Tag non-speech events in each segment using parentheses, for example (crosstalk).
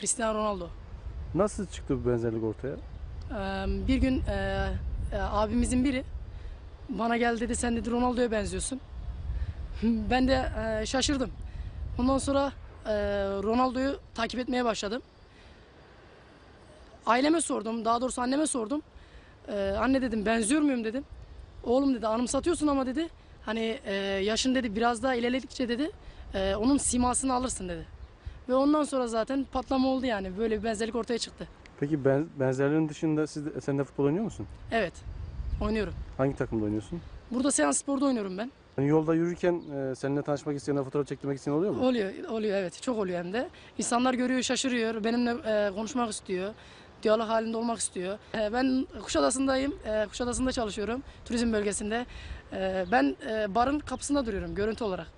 Cristiano Ronaldo. Nasıl çıktı bu benzerlik ortaya? Ee, bir gün e, e, abimizin biri bana geldi dedi sen dedi Ronaldo'ya benziyorsun. (laughs) ben de e, şaşırdım. Ondan sonra Ronaldo'yu takip etmeye başladım. Aileme sordum, daha doğrusu anneme sordum. Anne dedim benziyor muyum dedim. Oğlum dedi anımsatıyorsun ama dedi. Hani yaşın dedi biraz daha ilerledikçe dedi e, onun simasını alırsın dedi. Ve ondan sonra zaten patlama oldu yani böyle bir benzerlik ortaya çıktı. Peki ben, benzerliğin dışında siz de, sen de futbol oynuyor musun? Evet oynuyorum. Hangi takımda oynuyorsun? Burada Seans Spor'da oynuyorum ben. Hani yolda yürürken e, seninle tanışmak isteyen, fotoğraf çektirmek isteyen oluyor mu? Oluyor, oluyor evet. Çok oluyor hem de. İnsanlar görüyor, şaşırıyor. Benimle e, konuşmak istiyor. Diyalog halinde olmak istiyor. E, ben Kuşadası'ndayım. E, Kuşadası'nda çalışıyorum. Turizm bölgesinde. E, ben e, barın kapısında duruyorum görüntü olarak.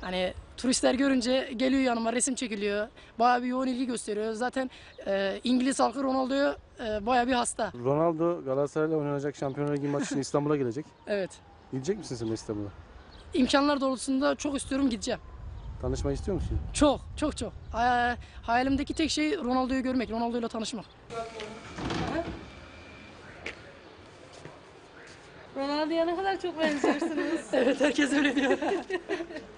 Hani turistler görünce geliyor yanıma resim çekiliyor. Bayağı bir yoğun ilgi gösteriyor. Zaten e, İngiliz halkı Ronaldo'ya e, bayağı bir hasta. Ronaldo Galatasaray'la oynanacak Şampiyonlar Ligi maçı için (laughs) İstanbul'a gelecek. Evet. Gidecek misin sen de İstanbul'a? İmkanlar doğrultusunda çok istiyorum gideceğim. Tanışmayı istiyor musun? Çok, çok çok. Hay- Hayalimdeki tek şey Ronaldo'yu görmek, Ronaldo'yla tanışmak. Ronaldo'ya ne kadar çok benziyorsunuz. (laughs) Evet, herkes öyle diyor. (laughs)